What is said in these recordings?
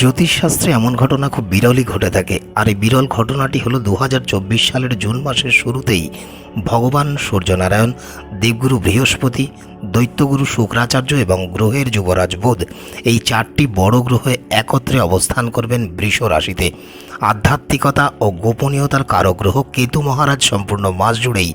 জ্যোতিষশাস্ত্রে এমন ঘটনা খুব বিরলই ঘটে থাকে। আর এই বিরল ঘটনাটি হলো দু হাজার চব্বিশ সালের জুন মাসের শুরুতেই ভগবান সূর্যনারায়ণ, দেবগুরু বৃহস্পতি, দৈত্যগুরু শুক্রাচার্য এবং গ্রহের যুবরাজ বুধ এই চারটি বড় গ্রহে একত্রে অবস্থান করবেন বৃষ রাশিতে। আধ্যাত্মিকতা ও গোপনীয়তার কারক গ্রহ কেতু মহারাজ সম্পূর্ণ মাস জুড়েই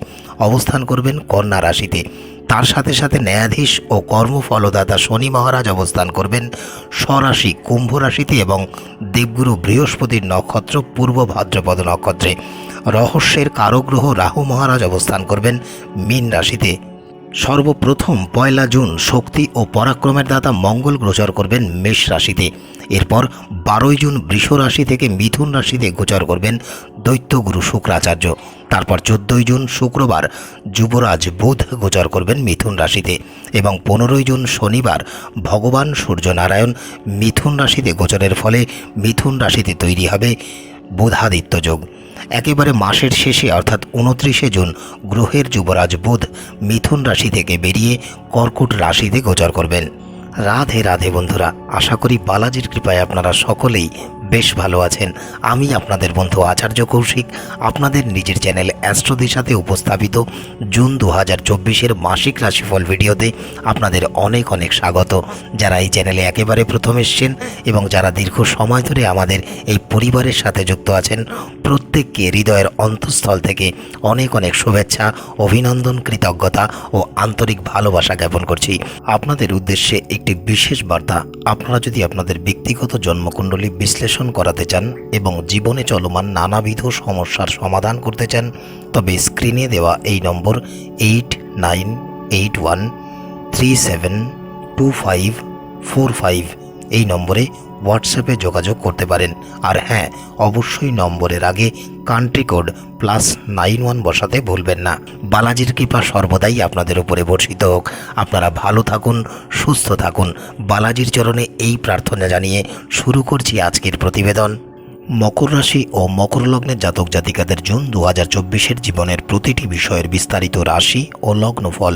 অবস্থান করবেন কন্যা রাশিতে। তার সাথে সাথে ন্যায়াধীশ ও কর্মফলদাতা শনি মহারাজ অবস্থান করবেন স্বরাশি কুম্ভ রাশিতে এবং দেবগুরু বৃহস্পতির নক্ষত্র পূর্ব ভাদ্রপদ নক্ষত্রে। রহস্যের কারগ্রহ রাহু মহারাজ অবস্থান করবেন মীন রাশিতে। সর্বপ্রথম পয়লা জুন শক্তি ও পরাক্রমের দাতা মঙ্গল গোচর করবেন মেষ রাশিতে। এরপর বারোই জুন বৃষ রাশি থেকে মিথুন রাশিতে গোচর করবেন দৈত্যগুরু শুক্রাচার্য। তারপর চোদ্দই জুন শুক্রবার যুবরাজ বুধ গোচর করবেন মিথুন রাশিতে এবং পনেরোই জুন শনিবার ভগবান সূর্যনারায়ণ মিথুন রাশিতে গোচরের ফলে মিথুন রাশিতে তৈরি হবে বুধাদিত্য যোগ। একেবারে মাসের শেষে, অর্থাৎ উনত্রিশে জুন, গ্রহের যুবরাজ বুধ মিথুন রাশি থেকে বেরিয়ে কর্কট রাশিতে গোচর করবেন। রাধে রাধে বন্ধুরা, আশা করি বালাজির কৃপায় আপনারা সকলেই বেশ ভালো আছেন। আমি আপনাদের বন্ধু আচার্য কৌশিক। আপনাদের নিজের চ্যানেল অ্যাস্ট্রোদের সাথে উপস্থাপিত জুন দু হাজার চব্বিশের মাসিক রাশিফল ভিডিওতে আপনাদের অনেক অনেক স্বাগত। যারা এই চ্যানেলে একেবারে প্রথম এসছেন এবং যারা দীর্ঘ সময় ধরে আমাদের এই পরিবারের সাথে যুক্ত আছেন, প্রত্যেককে হৃদয়ের অন্তঃস্থল থেকে অনেক অনেক শুভেচ্ছা, অভিনন্দন, কৃতজ্ঞতা ও আন্তরিক ভালোবাসা জ্ঞাপন করছি। আপনাদের উদ্দেশ্যে একটি বিশেষ বার্তা। আপনারা যদি আপনাদের ব্যক্তিগত জন্মকুণ্ডলী বিশ্লেষণ করাতে চান এবং জীবনে চলমান নানাবিধ সমস্যার সমাধান করতে চান, তবে স্ক্রিনে দেওয়া এই নম্বর eight nine eight one three seven two five four five এই নম্বরে হোয়াটসঅ্যাপে যোগাযোগ করতে পারেন। আর হ্যাঁ অবশ্যই নম্বরের আগে country code plus nine one বসাতে ভুলবেন না। বালাজির কৃপা সর্বদাই আপনাদের উপরে বর্ষিত হোক। আপনারা ভালো থাকুন, সুস্থ থাকুন। বালাজির চরণে এই প্রার্থনা জানিয়ে শুরু করছি আজকের প্রতিবেদন। মকর রাশি ও মকর লগ্নের জাতক জাতিকাদের জুন দু হাজার চব্বিশের জীবনের প্রতিটি বিষয়ের বিস্তারিত রাশি ও লগ্নফল।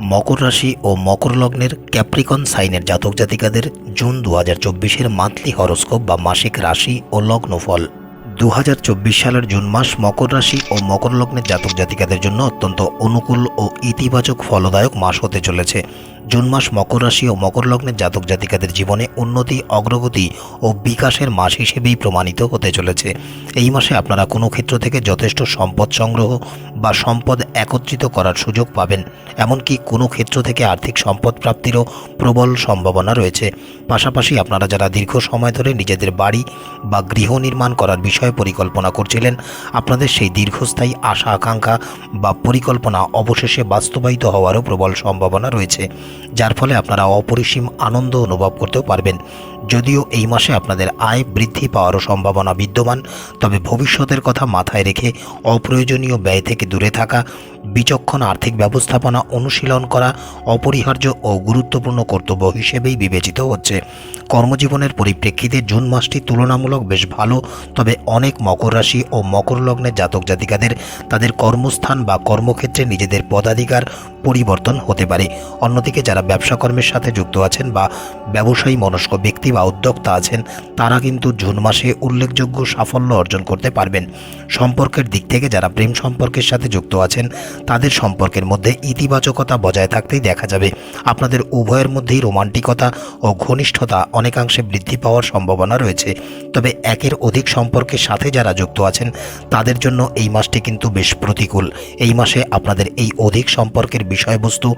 মকর রাশি ও মকর লগ্নের ক্যাপ্রিকন সাইনের জাতক জাতিকাদের জুন দু হাজার চব্বিশের মান্থলি হরস্কোপ বা মাসিক রাশি ও লগ্নফল। দু হাজার চব্বিশ সালের জুন মাস মকর রাশি ও মকর লগ্নের জাতক জাতিকাদের জন্য অত্যন্ত অনুকূল ও ইতিবাচক ফলদায়ক মাস হতে চলেছে। জুন মাস মকর রাশি ও মকর লগ্নের জাতক জাতিকাদের জীবনে উন্নতি, অগ্রগতি ও বিকাশের মাস হিসেবেই প্রমাণিত হতে চলেছে। এই মাসে আপনারা কোনো ক্ষেত্র থেকে যথেষ্ট সম্পদ সংগ্রহ বা সম্পদ একত্রিত করার সুযোগ পাবেন, এমনকি কোনো ক্ষেত্র থেকে আর্থিক সম্পদ প্রাপ্তিরও প্রবল সম্ভাবনা রয়েছে। পাশাপাশি আপনারা যারা দীর্ঘ সময় ধরে নিজেদের বাড়ি বা গৃহ নির্মাণ করার বিষয়ে পরিকল্পনা করছিলেন। আপনাদের সেই দীর্ঘস্থায়ী আশা, আকাঙ্ক্ষা বা পরিকল্পনা অবশেষে বাস্তবায়িত হওয়ারও প্রবল সম্ভাবনা রয়েছে, যার ফলে আপনারা অপরিসীম আনন্দ অনুভব করতেও পারবেন। যদিও এই মাসে আপনাদের আয় বৃদ্ধি পাওয়ারও সম্ভাবনা বিদ্যমান, তবে ভবিষ্যতের কথা মাথায় রেখে অপ্রয়োজনীয় ব্যয় থেকে দূরে থাকা, বিচক্ষণ আর্থিক ব্যবস্থাপনা অনুশীলন করা অপরিহার্য ও গুরুত্বপূর্ণ কর্তব্য হিসেবেই বিবেচিত হচ্ছে। কর্মজীবনের পরিপ্রেক্ষিতে জুন মাসটি তুলনামূলক বেশ ভালো, তবে অনেক মকর রাশি ও মকর লগ্নের জাতক জাতিকাদের তাদের কর্মস্থান বা কর্মক্ষেত্রে নিজেদের পদাধিকার পরিবর্তন হতে পারে। অন্যদিকে যারা ব্যবসা কর্মের সাথে যুক্ত আছেন বা ব্যবসায়ী, মনস্ক ব্যক্তি বা উদ্যোক্তা আছেন, তারা কিন্তু জুন মাসে উল্লেখযোগ্য সাফল্য অর্জন করতে পারবেন। সম্পর্কের দিক থেকে যারা প্রেম সম্পর্কের সাথে যুক্ত আছেন, তাদের সম্পর্কের মধ্যে ইতিবাচকতা বজায় থাকতেই দেখা যাবে। আপনাদের উভয়ের মধ্যেই রোমান্টিকতা ও ঘনিষ্ঠতা অনেকাংশে বৃদ্ধি পাওয়ার সম্ভাবনা রয়েছে। তবে একের অধিক সম্পর্কের সাথে যারা যুক্ত আছেন, তাদের জন্য এই মাসটি কিন্তু বেশ প্রতিকূল। এই মাসে আপনাদের এই অধিক সম্পর্কের বিষয়বস্তু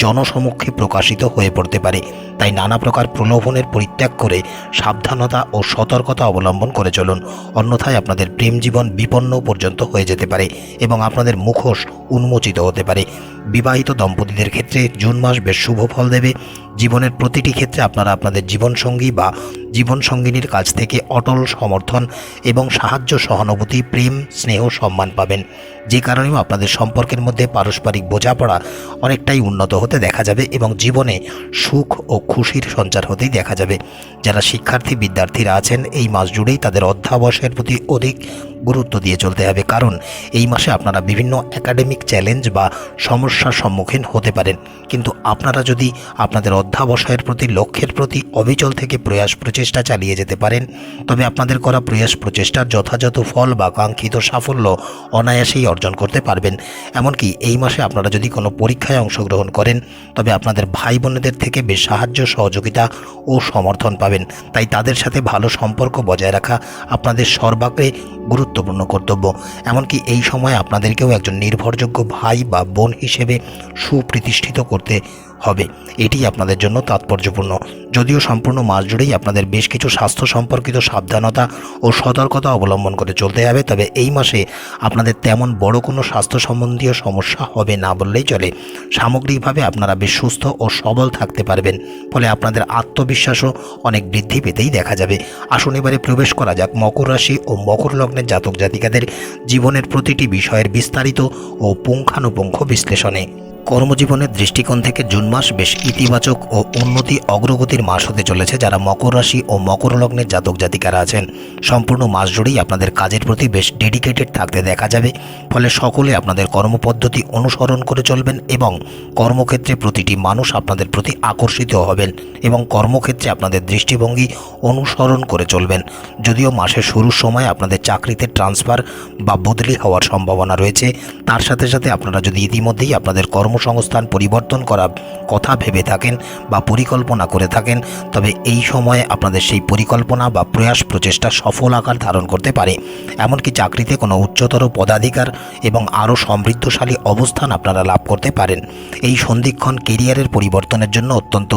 জনসমক্ষে প্রকাশিত হয়ে পড়তে পারে। তাই নানা প্রকার প্রলোভনের পরিত্যাগ করে সাবধানতা ও সতর্কতা অবলম্বন করে চলুন। অন্যথায় আপনাদের প্রেম জীবন বিপন্ন পর্যন্ত হয়ে যেতে পারে এবং আপনাদের মুখোশ উন্মোচিত হতে পারে। বিবাহিত দম্পতিদের ক্ষেত্রে জুন মাস বেশ শুভ ফল দেবে। জীবনের প্রতিটি ক্ষেত্রে আপনারা আপনাদের জীবনসঙ্গী বা জীবনসঙ্গিনীর কাছ থেকে অটল সমর্থন এবং সাহায্য সহানুভূতি, প্রেম, স্নেহ, সম্মান পাবেন। যে কারণেও আপনাদের সম্পর্কের মধ্যে পারস্পরিক বোঝাপড়া অনেকটাই উন্নত হতে দেখা যাবে এবং জীবনে সুখ ও খুশির সঞ্চার হতেই দেখা যাবে। যারা শিক্ষার্থী, বিদ্যার্থীরা আছেন, এই মাস জুড়েই তাদের অধ্যাবসায়ের প্রতি অধিক গুরুত্ব দিয়ে চলতে হবে। কারণ এই মাসে আপনারা বিভিন্ন একাডেমিক চ্যালেঞ্জ বা সমস্যার সম্মুখীন হতে পারেন। কিন্তু আপনারা যদি আপনাদের অধ্যাবসায়ের প্রতি, লক্ষ্যের প্রতি অবিচল থেকে প্রয়াস প্রচেষ্টা চালিয়ে যেতে পারেন, তবে আপনাদের করা প্রয়াস প্রচেষ্টার যথাযথ ফল বা কাঙ্ক্ষিত সাফল্য অনায়াসেই অর্জন করতে পারবেন। এমনকি এই মাসে আপনারা যদি কোনো পরীক্ষায় অংশগ্রহণ করেন, তবে আপনাদের ভাই বোনেদের থেকে বেশ সাহায্য, সহযোগিতা ও সমর্থন পাবেন। তাই তাদের সাথে ভালো সম্পর্ক বজায় রাখা আপনাদের সর্বাগ্রে গুরুত্বপূর্ণ কর্তব্য। এমনকি এই সময় আপনাদেরকেও একজন নির্ভরযোগ্য ভাই বা বোন হিসেবে সুপ্রতিষ্ঠিত করতে হবে। এটি আপনাদের জন্য তাৎপর্যপূর্ণ। যদিও সম্পূর্ণ মাস জুড়েই আপনাদের বেশ কিছু স্বাস্থ্য সম্পর্কিত সাবধানতা ও সতর্কতা অবলম্বন করে চলতে হবে, তবে এই মাসে আপনাদের তেমন বড় কোনো স্বাস্থ্য সম্বন্ধীয় সমস্যা হবে না বললেই চলে। সামগ্রিকভাবে আপনারা বেশ সুস্থ ও সবল থাকতে পারবেন, ফলে আপনাদের আত্মবিশ্বাসও অনেক বৃদ্ধি পেতেই দেখা যাবে। আসুন এবারে প্রবেশ করা যাক মকর রাশি ও মকর লগ্নের জাতক জাতিকাদের জীবনের প্রতিটি বিষয়ের বিস্তারিত ও পুঙ্খানুপুঙ্খ বিশ্লেষণে। কর্মজীবনের দৃষ্টিকোণ থেকে জুন মাস বেশ ইতিবাচক ও উন্নতি অগ্রগতির মাস হতে চলেছে যারা মকর রাশি ও মকর লগ্নের জাতক জাতিকারা আছেন। সম্পূর্ণ মাস জুড়েই আপনাদের কাজের প্রতি বেশ ডেডিকেটেড থাকতে দেখা যাবে। ফলে সকলে আপনাদের কর্মপদ্ধতি অনুসরণ করে চলবেন এবং কর্মক্ষেত্রে প্রতিটি মানুষ আপনাদের প্রতি আকর্ষিত হবেন এবং কর্মক্ষেত্রে আপনাদের দৃষ্টিভঙ্গি অনুসরণ করে চলবেন। যদিও মাসের শুরুর সময় আপনাদের চাকরিতে ট্রান্সফার বা বদলি হওয়ার সম্ভাবনা রয়েছে, তার সাথে সাথে আপনারা যদি ইতিমধ্যেই আপনাদের কর্মসংস্থান পরিবর্তন করার কথা ভেবে থাকেন বা পরিকল্পনা করে থাকেন, তবে এই সময়ে আপনাদের সেই পরিকল্পনা বা প্রয়াস প্রচেষ্টা সফল আকার ধারণ করতে পারে। এমনকি চাকরিতে কোনো উচ্চতর পদাধিকার এবং আরও সমৃদ্ধশালী অবস্থান আপনারা লাভ করতে পারেন। এই সন্ধিক্ষণ কেরিয়ারের পরিবর্তনের জন্য অত্যন্ত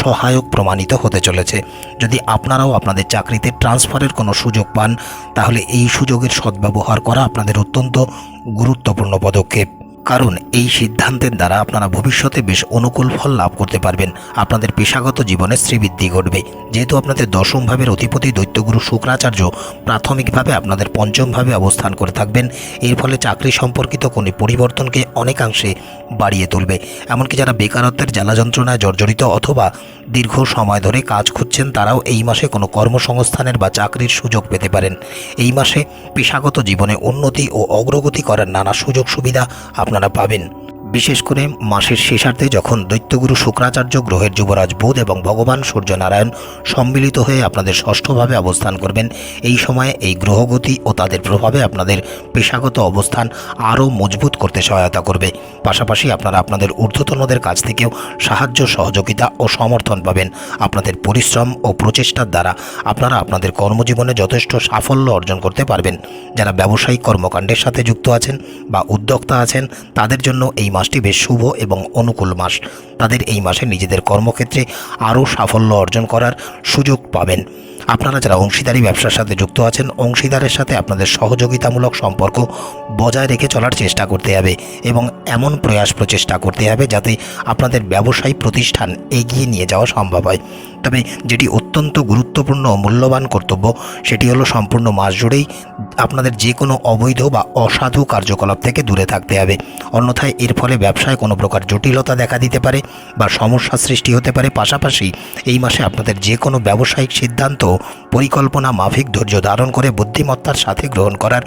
সহায়ক প্রমাণিত হতে চলেছে। যদি আপনারাও আপনাদের চাকরিতে ট্রান্সফারের কোনো সুযোগ পান, তাহলে এই সুযোগের সদ্ব্যবহার করা আপনাদের অত্যন্ত গুরুত্বপূর্ণ পদক্ষেপ। কারণ এই সিদ্ধান্তের দ্বারা আপনারা ভবিষ্যতে বেশ অনুকূল ফল লাভ করতে পারবেন। আপনাদের পেশাগত জীবনে শ্রীবৃদ্ধি ঘটবে। যেহেতু আপনাদের দশম ভাবের অধিপতি দৈত্যগুরু শুক্রাচার্য প্রাথমিকভাবে আপনাদের পঞ্চমভাবে অবস্থান করে থাকবেন। এর ফলে চাকরি সম্পর্কিত কোনো পরিবর্তনকে অনেকাংশে বাড়িয়ে তুলবে। এমনকি যারা বেকারত্বের জ্বালা যন্ত্রণায় জর্জরিত অথবা দীর্ঘ সময় ধরে কাজ খুঁজছেন তারাও এই মাসে কোনো কর্মসংস্থানের বা চাকরির সুযোগ পেতে পারেন। এই মাসে পেশাগত জীবনে উন্নতি ও অগ্রগতি করার নানা সুযোগ সুবিধা আপনারা পাবেন। বিশেষ করে মাসের শেষার্ধে যখন দৈত্যগুরু শুক্রাচার্য গ্রহের যুবরাজ বুধ এবং ভগবান সূর্যনারায়ণ সম্মিলিত হয়ে আপনাদের ষষ্ঠভাবে অবস্থান করবেন, এই সময়ে এই গ্রহগতি ও তাদের প্রভাবে আপনাদের পেশাগত অবস্থান আরও মজবুত করতে সহায়তা করবে। পাশাপাশি আপনারা আপনাদের ঊর্ধ্বতনদের কাছ থেকেও সাহায্য, সহযোগিতা ও সমর্থন পাবেন। আপনাদের পরিশ্রম ও প্রচেষ্টার দ্বারা আপনারা আপনাদের কর্মজীবনে যথেষ্ট সাফল্য অর্জন করতে পারবেন। যারা ব্যবসায়িক কর্মকাণ্ডের সাথে যুক্ত আছেন বা উদ্যোক্তা আছেন, তাদের জন্য এই মাসটি বেশ শুভ এবং অনুকূল মাস। তাদের এই মাসে নিজেদের কর্মক্ষেত্রে আরও সাফল্য অর্জন করার সুযোগ পাবেন। আপনারা যারা অংশীদারি ব্যবসার সাথে যুক্ত আছেন, অংশীদারের সাথে আপনাদের সহযোগিতামূলক সম্পর্ক বজায় রেখে চলার চেষ্টা করতে হবে এবং এমন প্রয়াস প্রচেষ্টা করতে হবে যাতে আপনাদের ব্যবসায়ী প্রতিষ্ঠান এগিয়ে নিয়ে যাওয়া সম্ভব হয়। তবে যেটি অত্যন্ত গুরুত্বপূর্ণ মূল্যবান কর্তব্য, সেটি হলো সম্পূর্ণ মাস জুড়েই আপনাদের যে কোনো অবৈধ বা অসাধু কার্যকলাপ থেকে দূরে থাকতে হবে। অন্যথায় এর ফলে ব্যবসায় কোনো প্রকার জটিলতা দেখা দিতে পারে বা সমস্যা সৃষ্টি হতে পারে। পাশাপাশি এই মাসে আপনাদের যে কোনো ব্যবসায়িক সিদ্ধান্ত, পরিকল্পনা, মাফিক ধৈর্য ধারণ করে বুদ্ধিমত্তার সাথে গ্রহণ করার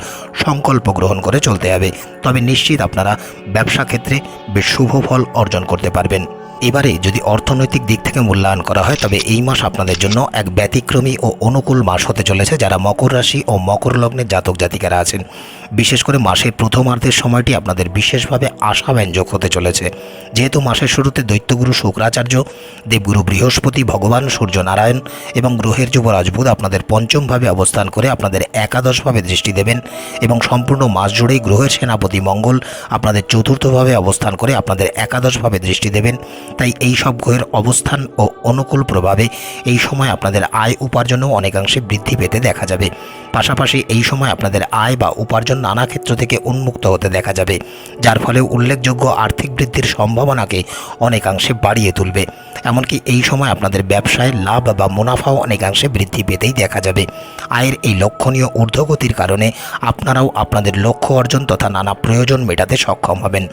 সংকল্প গ্রহণ করে চলতে হবে। তবে নিশ্চিত আপনারা ব্যবসা ক্ষেত্রে বেশ শুভ ফল অর্জন করতে পারবেন। এবারে যদি অর্থনৈতিক দিক থেকে মূল্যায়ন করা হয়, তবে এই মাস আপনাদের জন্য এক ব্যতিক্রমী ও অনুকূল মাস হতে চলেছে, যারা মকর রাশি ও মকর লগ্নের জাতক জাতিকারা আছেন। বিশেষ করে মাসের প্রথমার্ধের সময়টি আপনাদের বিশেষভাবে আশাব্যঞ্জক হতে চলেছে। যেহেতু মাসের শুরুতে দৈত্যগুরু শুক্রাচার্য, দেবগুরু বৃহস্পতি, ভগবান সূর্য নারায়ণ এবং গ্রহের যুবরাজ বুধ আপনাদের পঞ্চমভাবে অবস্থান করে আপনাদের একাদশভাবে দৃষ্টি দেবেন এবং সম্পূর্ণ মাস জুড়েই গ্রহের সেনাপতি মঙ্গল আপনাদের চতুর্থভাবে অবস্থান করে আপনাদের একাদশভাবে দৃষ্টি দেবেন। তাই এই সব গ্রহের অবস্থান ও অনুকূল প্রভাবে এই সময় আপনাদের আয় উপার্জনও অনেকাংশে বৃদ্ধি পেতে দেখা যাবে। পাশাপাশি এই সময় আপনাদের আয় বা উপার্জন নানা ক্ষেত্র থেকে উন্মুক্ত হতে দেখা যাবে, যার ফলে উল্লেখযোগ্য আর্থিক বৃদ্ধির সম্ভাবনাকে অনেকাংশে বাড়িয়ে তুলবে। এমনকি এই সময় আপনাদের ব্যবসায় লাভ বা মুনাফাও অনেকাংশে বৃদ্ধি পেতেই দেখা যাবে। আয়ের এই লক্ষণীয় ঊর্ধ্বগতির কারণে আপনারাও আপনাদের লক্ষ্য অর্জন তথা নানা প্রয়োজন মেটাতে সক্ষম হবেন।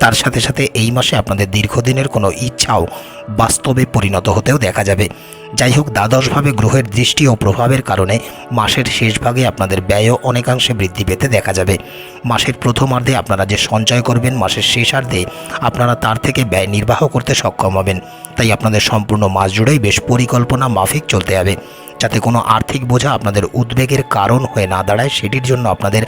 তার সাথে সাথে এই মাসে আপনাদের দীর্ঘদিনের কোনো ইচ্ছাও বাস্তবে পরিণত হতেও দেখা যাবে। যাই হোক, দ্বাদশভাবে গ্রহের দৃষ্টি ও প্রভাবের কারণে মাসের শেষ ভাগে আপনাদের ব্যয়ও অনেকাংশে বৃদ্ধি পেতে দেখা যাবে। মাসের প্রথমার্ধে আপনারা যে সঞ্চয় করবেন, মাসের শেষার্ধে আপনারা তার থেকে ব্যয় নির্বাহ করতে সক্ষম হবেন। তাই আপনাদের সম্পূর্ণ মাস জুড়েই বেশ পরিকল্পনা মাফিক চলতে হবে। যাতে কোনো আর্থিক বোঝা আপনাদের উদ্বেগের কারণ হয়ে না দাঁড়ায়, সেটির জন্য আপনাদের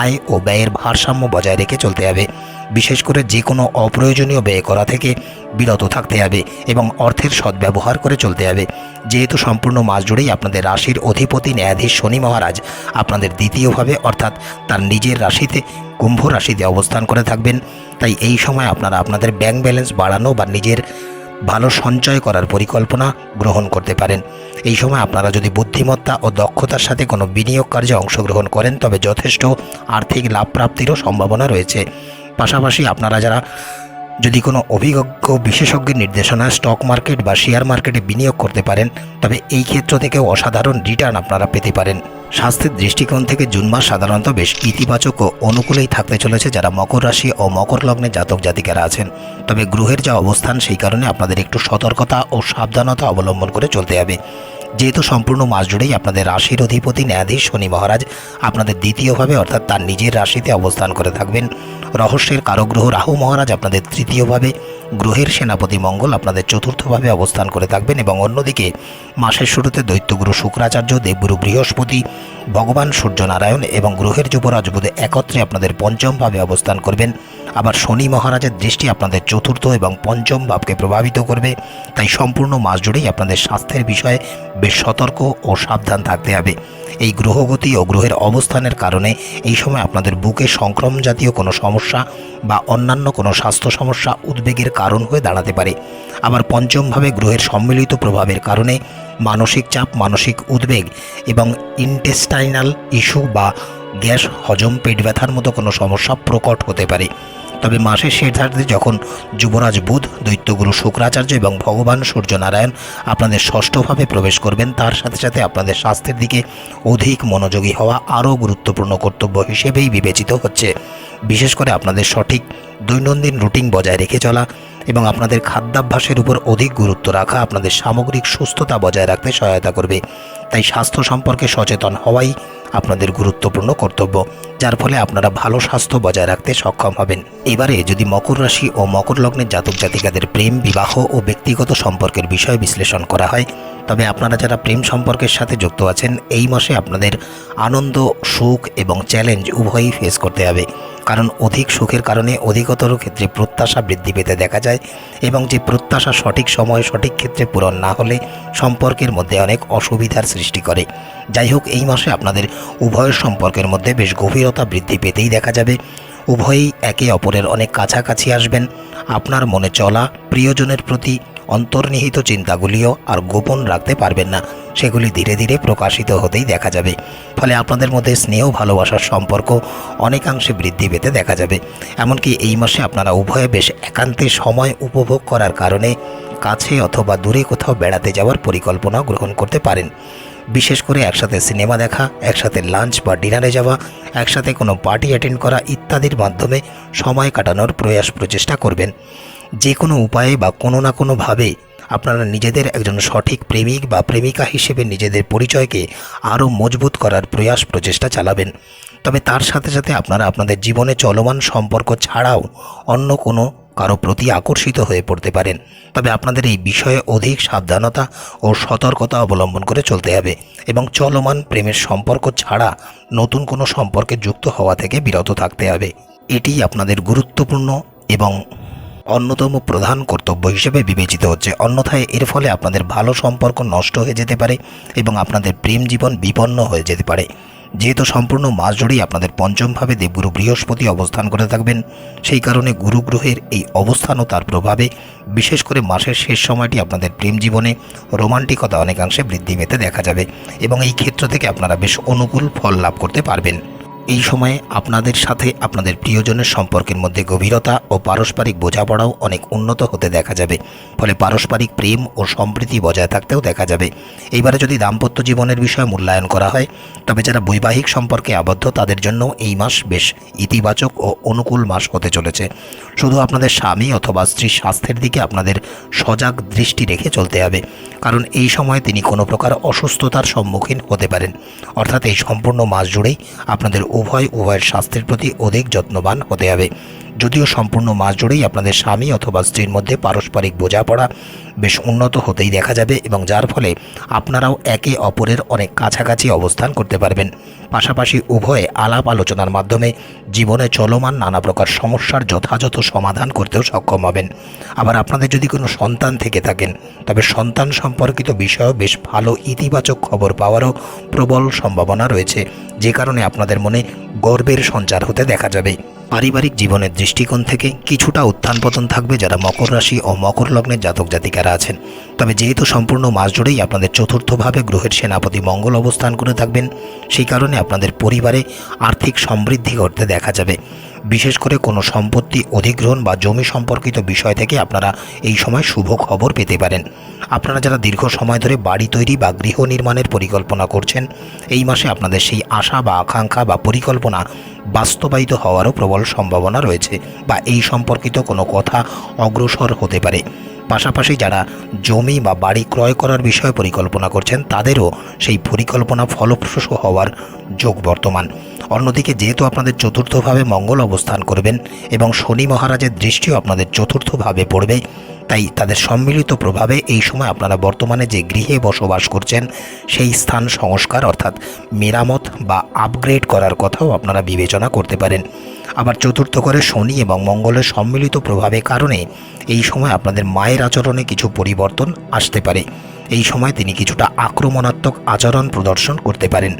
আয় ও ব্যয়ের ভারসাম্য বজায় রেখে চলতে হবে। বিশেষ করে যে কোনো অপ্রয়োজনীয় ব্যয় করা থেকে বিরত থাকতে হবে এবং অর্থের সদ্ব্যবহার করে চলতে হবে। যেহেতু সম্পূর্ণ মাস জুড়েই আপনাদের রাশির অধিপতি ন্যায়াধীশ শনি মহারাজ আপনাদের দ্বিতীয়ভাবে, অর্থাৎ তার নিজের রাশিতে কুম্ভ রাশিতে অবস্থান করে থাকবেন। তাই এই সময় আপনারা আপনাদের ব্যাংক ব্যালেন্স বাড়ানো বা নিজের ভালো সঞ্চয় করার পরিকল্পনা গ্রহণ করতে পারেন। এই সময় আপনারা যদি বুদ্ধিমত্তা ও দক্ষতার সাথে কোনো বিনিয়োগ কার্যে অংশগ্রহণ করেন, তবে যথেষ্ট আর্থিক লাভ প্রাপ্তিরও সম্ভাবনা রয়েছে। পাশাপাশি আপনারা যারা যদি কোনো অভিজ্ঞ বিশেষজ্ঞের নির্দেশনায় স্টক মার্কেট বা শেয়ার মার্কেটে বিনিয়োগ করতে পারেন, তবে এই ক্ষেত্র থেকেও অসাধারণ রিটার্ন আপনারা পেতে পারেন। স্বাস্থ্যের দৃষ্টিকোণ থেকে জুন মাস সাধারণত বেশ ইতিবাচক ও অনুকূলেই থাকতে চলেছে যারা মকর রাশি ও মকর লগ্নে জাতক জাতিকারা আছেন। তবে গ্রহের যা অবস্থান, সেই কারণে আপনাদের একটু সতর্কতা ও সাবধানতা অবলম্বন করে চলতে হবে। যেহেতু সম্পূর্ণ মাস জুড়েই আপনাদের রাশির অধিপতি, ন্যায়াধীশ, শনি মহারাজ আপনাদের দ্বিতীয়ভাবে, অর্থাৎ তার নিজের রাশিতে অবস্থান করে থাকবেন। রহস্যের কারগ্রহ রাহু মহারাজ আপনাদের তৃতীয়ভাবে, গ্রহের সেনাপতি মঙ্গল আপনাদের চতুর্থভাবে অবস্থান করে থাকবেন এবং অন্যদিকে মাসের শুরুতে দৈত্যগুরু শুক্রাচার্য, দেবগুরু বৃহস্পতি, ভগবান সূর্যনারায়ণ এবং গ্রহের যুবরাজ বুধ একত্রে আপনাদের পঞ্চমভাবে অবস্থান করবেন। আবার শনি মহারাজের দৃষ্টি আপনাদের চতুর্থ এবং পঞ্চম ভাবকে প্রভাবিত করবে। তাই সম্পূর্ণ মাস জুড়েই আপনাদের স্বাস্থ্যের বিষয়ে বেশ সতর্ক ও সাবধান থাকতে হবে। এই গ্রহগতি ও গ্রহের অবস্থানের কারণে এই সময় আপনাদের বুকে সংক্রমণ জাতীয় কোনো সমস্যা বা অন্যান্য কোনো স্বাস্থ্য সমস্যা উদ্বেগের কারণ হয়ে দাঁড়াতে পারে। আবার পঞ্চমভাবে গ্রহের সম্মিলিত প্রভাবের কারণে মানসিক চাপ, মানসিক উদ্বেগ এবং ইন্টেস্টাইনাল ইস্যু বা গ্যাস হজম পেট ব্যথার মতো কোনো সমস্যা প্রকট হতে পারে। তবে মাসের শেষার্ধে যখন যুবরাজ বুধ, দৈত্যগুরু শুক্রাচার্য এবং ভগবান সূর্যনারায়ণ আপনাদের ষষ্ঠভাবে প্রবেশ করবেন, তার সাথে সাথে আপনাদের স্বাস্থ্যের দিকে অধিক মনোযোগী হওয়া আরও গুরুত্বপূর্ণ কর্তব্য হিসেবেই বিবেচিত হচ্ছে। বিশেষ করে আপনাদের সঠিক দৈনন্দিন রুটিন বজায় রেখে চলা এবং আপনাদের খাদ্যাভ্যাসের উপর অধিক গুরুত্ব রাখা আপনাদের সামগ্রিক সুস্থতা বজায় রাখতে সহায়তা করবে। তাই স্বাস্থ্য সম্পর্কে সচেতন হওয়াই আপনাদের গুরুত্বপূর্ণ কর্তব্য, যার ফলে আপনারা ভালো স্বাস্থ্য বজায় রাখতে সক্ষম হবেন। এবারে যদি মকর রাশি ও মকর লগ্নের জাতক জাতিকাদের প্রেম, বিবাহ ও ব্যক্তিগত সম্পর্কের বিষয় বিশ্লেষণ করা হয়, তবে আপনারা যারা প্রেম সম্পর্কের সাথে যুক্ত আছেন, এই মাসে আপনাদের আনন্দ, সুখ এবং চ্যালেঞ্জ উভয়ই ফেস করতে হবে। কারণ অধিক সুখের কারণে অধিকতর ক্ষেত্রে প্রত্যাশা বৃদ্ধি পেতে দেখা যায় এবং যে প্রত্যাশা সঠিক সময়ে সঠিক ক্ষেত্রে পূরণ না হলে সম্পর্কের মধ্যে অনেক অসুবিধার সৃষ্টি করে। যাই হোক এই মাসে আপনাদের উভয়ের সম্পর্কের মধ্যে বেশ গভীরতা বৃদ্ধি পেতেই দেখা যাবে। উভয়েই একে অপরের অনেক কাছাকাছি আসবেন। আপনার মনে চলা, প্রিয়জনের প্রতি অন্তর্নিহিত চিন্তাগুলিও আর গোপন রাখতে পারবেন না। সেগুলি ধীরে ধীরে প্রকাশিত হতেই দেখা যাবে। ফলে আপনাদের মধ্যে স্নেহ, ভালোবাসার সম্পর্ক অনেকাংশে বৃদ্ধি পেতে দেখা যাবে। এমনকি এই মাসে আপনারা উভয়ে বেশ একান্তে সময় উপভোগ করার কারণে কাছে অথবা দূরে কোথাও বেড়াতে যাওয়ার পরিকল্পনা গ্রহণ করতে পারেন। বিশেষ করে একসাথে সিনেমা দেখা, একসাথে লাঞ্চ বা ডিনারে যাওয়া, একসাথে কোনো পার্টি অ্যাটেন্ড করা ইত্যাদির মাধ্যমে সময় কাটানোর প্রয়াস প্রচেষ্টা করবেন। যে কোনো উপায়ে বা কোনো না কোনোভাবে আপনারা নিজেদের একজন সঠিক প্রেমিক বা প্রেমিকা হিসেবে নিজেদের পরিচয়কে আরও মজবুত করার প্রয়াস প্রচেষ্টা চালাবেন। তবে তার সাথে সাথে আপনারা আপনাদের জীবনে চলমান সম্পর্ক ছাড়াও অন্য কোনো কারও প্রতি আকর্ষিত হয়ে পড়তে পারেন। তবে আপনাদের এই বিষয়ে অধিক সাবধানতা ও সতর্কতা অবলম্বন করে চলতে হবে এবং চলমান প্রেমের সম্পর্ক ছাড়া নতুন কোনো সম্পর্কে যুক্ত হওয়া থেকে বিরত থাকতে হবে। এটি আপনাদের গুরুত্বপূর্ণ এবং অন্যতম প্রধান কর্তব্য হিসেবে বিবেচিত হচ্ছে। অন্যথায় এর ফলে আপনাদের ভালো সম্পর্ক নষ্ট হয়ে যেতে পারে এবং আপনাদের প্রেম জীবন বিপন্ন হয়ে যেতে পারে। যেহেতু সম্পূর্ণ মাস জুড়েই আপনাদের পঞ্চমভাবে দেবগুরু বৃহস্পতি অবস্থান করে থাকবেন, সেই কারণে গুরু গ্রহের এই অবস্থান ও তার প্রভাবে বিশেষ করে মাসের শেষ সময়টি আপনাদের প্রেম জীবনে রোমান্টিকতা অনেকাংশে বৃদ্ধি পেতে দেখা যাবে এবং এই ক্ষেত্র থেকে আপনারা বেশ অনুকূল ফল লাভ করতে পারবেন। এই সময়ে আপনাদের সাথে আপনাদের প্রিয়জনের সম্পর্কের মধ্যে গভীরতা ও পারস্পরিক বোঝাপড়াও অনেক উন্নত হতে দেখা যাবে। ফলে পারস্পরিক প্রেম ও সম্প্রীতি বজায় থাকতেও দেখা যাবে। এইবারে যদি দাম্পত্য জীবনের বিষয়ে মূল্যায়ন করা হয়, তবে যারা বৈবাহিক সম্পর্কে আবদ্ধ, তাদের জন্য এই মাস বেশ ইতিবাচক ও অনুকূল মাস হতে চলেছে। শুধু আপনাদের স্বামী অথবা স্ত্রীর স্বাস্থ্যের দিকে আপনাদের সজাগ দৃষ্টি রেখে চলতে হবে। কারণ এই সময় তিনি কোনো প্রকার অসুস্থতার সম্মুখীন হতে পারেন। অর্থাৎ এই সম্পূর্ণ মাস জুড়েই আপনাদের উভয় উভয়ের স্বাস্থ্যের প্রতি অধিক যত্নবান হতে হবে। যদিও সম্পূর্ণ মাস জুড়েই আপনাদের স্বামী অথবা স্ত্রীর মধ্যে পারস্পরিক বোঝাপড়া বেশ উন্নত হতেই দেখা যাবে এবং যার ফলে আপনারাও একে অপরের অনেক কাছাকাছি অবস্থান করতে পারবেন। পাশাপাশি উভয়ে আলাপ আলোচনার মাধ্যমে জীবনে চলমান নানা প্রকার সমস্যার যথাযথ সমাধান করতেও সক্ষম হবেন। আবার আপনাদের যদি কোনো সন্তান থেকে থাকেন, তবে সন্তান সম্পর্কিত বিষয়েও বেশ ভালো ইতিবাচক খবর পাওয়ারও প্রবল সম্ভাবনা রয়েছে। যে কারণে আপনাদের মনে গর্বের সঞ্চার হতে দেখা যাবে। পারিবারিক জীবনের দৃষ্টিকোণ থেকে কিছুটা উত্থান পতন থাকবে যারা মকর রাশি ও মকর লগ্নের জাতক জাতিকারা আছেন। তবে যেহেতু সম্পূর্ণ মাস জুড়েই আপনাদের চতুর্থভাবে গ্রহের সেনাপতি মঙ্গল অবস্থান করে থাকবেন, সেই কারণে আপনাদের পরিবারে আর্থিক সমৃদ্ধি ঘটতে দেখা যাবে। বিশেষ করে কোনো সম্পত্তি অধিগ্রহণ বা জমি সম্পর্কিত বিষয় থেকে আপনারা এই সময় শুভ খবর পেতে পারেন। আপনারা যারা দীর্ঘ সময় ধরে বাড়ি তৈরি বা গৃহ নির্মাণের পরিকল্পনা করছেন, এই মাসে আপনাদের সেই আশা বা আকাঙ্ক্ষা বা পরিকল্পনা বাস্তবায়িত হওয়ারও প্রবল সম্ভাবনা রয়েছে বা এই সম্পর্কিত কোনো কথা অগ্রসর হতে পারে। পাশাপাশি যারা জমি বা বাড়ি ক্রয় করার বিষয়ে পরিকল্পনা করছেন, তাদেরও সেই পরিকল্পনা ফলপ্রসূ হওয়ার যোগ বর্তমান। অন্যদিকে যেহেতু আপনাদের চতুর্থভাবে মঙ্গল অবস্থান করবেন এবং শনি মহারাজের দৃষ্টিও আপনাদের চতুর্থভাবে পড়বে তাই তাদের সম্মিলিত প্রভাবে এই সময় আপনারা বর্তমানে যে গৃহে বসবাস করছেন, সেই স্থান সংস্কার অর্থাৎ মেরামত বা আপগ্রেড করার কথাও আপনারা বিবেচনা করতে পারেন। আবার চতুর্থ করে শনি এবং মঙ্গলের সম্মিলিত প্রভাবের কারণে এই সময় আপনাদের মায়ের আচরণে কিছু পরিবর্তন আসতে পারে। এই সময় তিনি কিছুটা আক্রমণাত্মক আচরণ প্রদর্শন করতে পারেন,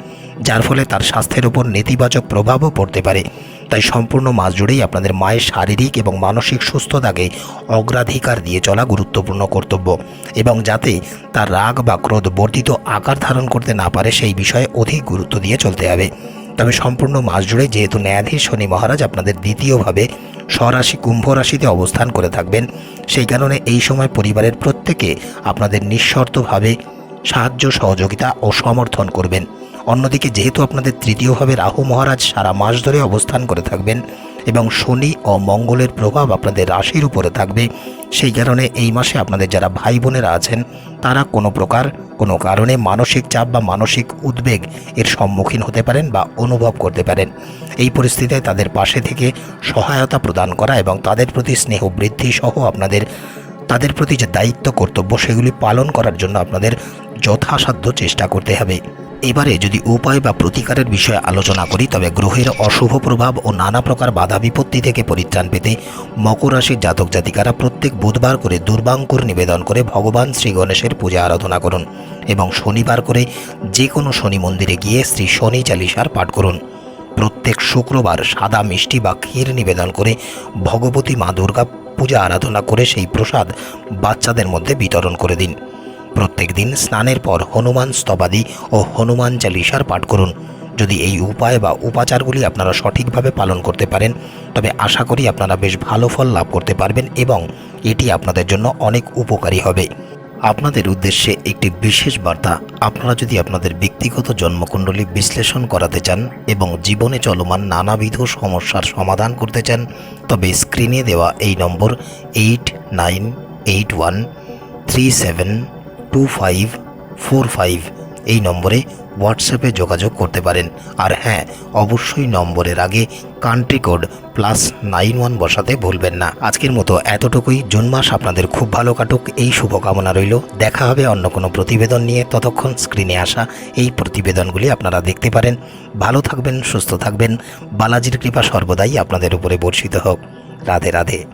যার ফলে তার স্বাস্থ্যের উপর নেতিবাচক প্রভাবও পড়তে পারে। তাই সম্পূর্ণ মাস জুড়েই আপনাদের মায়ের শারীরিক এবং মানসিক সুস্থতাকে অগ্রাধিকার দিয়ে চলা গুরুত্বপূর্ণ কর্তব্য। এবং যাতে তার রাগ বা ক্রোধ বর্ধিত আকার ধারণ করতে না পারে, সেই বিষয়ে অধিক গুরুত্ব দিয়ে চলতে হবে। তবে সম্পূর্ণ মাস জুড়ে যেহেতু ন্যায়াধীশ শনি মহারাজ আপনাদের দ্বিতীয়ভাবে স্বরাশি কুম্ভ রাশিতে অবস্থান করে থাকবেন, সেই কারণে এই সময় পরিবারের প্রত্যেকে আপনাদের নিঃশর্তভাবে সাহায্য, সহযোগিতা ও সমর্থন করবেন। অন্যদিকে যেহেতু আপনাদের তৃতীয়ভাবে রাহু মহারাজ সারা মাস ধরে অবস্থান করে থাকবেন এবং শনি ও মঙ্গলের প্রভাব আপনাদের রাশির উপরে থাকবে, সেই কারণে এই মাসে আপনাদের যারা ভাই বোনেরা আছেন, তারা কোনো প্রকার, কোনো কারণে মানসিক চাপ বা মানসিক উদ্বেগ এর সম্মুখীন হতে পারেন বা অনুভব করতে পারেন। এই পরিস্থিতিতে তাদের পাশে থেকে সহায়তা প্রদান করা এবং তাদের প্রতি স্নেহ বৃদ্ধি সহ আপনাদের, তাদের প্রতি যে দায়িত্ব, কর্তব্য, সেগুলি পালন করার জন্য আপনাদের যথাসাধ্য চেষ্টা করতে হবে। এবারে যদি উপায় বা প্রতিকারের বিষয়ে আলোচনা করি, তবে গ্রহের অশুভ প্রভাব ও নানা প্রকার বাধা বিপত্তি থেকে পরিত্রাণ পেতে মকর রাশির জাতক জাতিকারা প্রত্যেক বুধবার করে দুর্বাঙ্কুর নিবেদন করে ভগবান শ্রী গণেশের পূজা আরাধনা করুন এবং শনিবার করে যে কোনো শনি মন্দিরে গিয়ে শ্রী শনি চালিসার পাঠ করুন। প্রত্যেক শুক্রবার সাদা মিষ্টি বা ক্ষীর নিবেদন করে ভগবতী মা দুর্গা পূজা আরাধনা করে সেই প্রসাদ বাচ্চাদের মধ্যে বিতরণ করে দিন। প্রত্যেক দিন স্নানের পর হনুমান স্তবাদি ও হনুমান চালিসার পাঠ করুন। যদি এই উপায় বা উপাচারগুলি আপনারা সঠিকভাবে পালন করতে পারেন, তবে আশা করি আপনারা বেশ ভালো ফল লাভ করতে পারবেন এবং এটি আপনাদের জন্য অনেক উপকারী হবে। আপনাদের উদ্দেশ্যে একটি বিশেষ বার্তা। আপনারা যদি আপনাদের ব্যক্তিগত জন্মকুণ্ডলী বিশ্লেষণ করাতে চান এবং জীবনে চলমান নানাবিধ সমস্যার সমাধান করতে চান, তবে স্ক্রিনে দেওয়া এই নম্বর eight nine eight one three seven two five four five এই নম্বরে হোয়াটসঅ্যাপে যোগাযোগ করতে পারেন। আর হ্যাঁ অবশ্যই নম্বরের আগে country code plus nine one বসাতে ভুলবেন না। আজকের মতো এতটুকুই। জুন মাস আপনাদের খুব ভালো কাটুক। এই শুভকামনা রইল। দেখা হবে অন্য কোনো প্রতিবেদন নিয়ে। ততক্ষণ স্ক্রিনে আসা এই প্রতিবেদনগুলি আপনারা দেখতে পারেন। ভালো থাকবেন, সুস্থ থাকবেন। বালাজির কৃপা সর্বদাই আপনাদের উপরে বর্ষিত হোক। রাধে রাধে।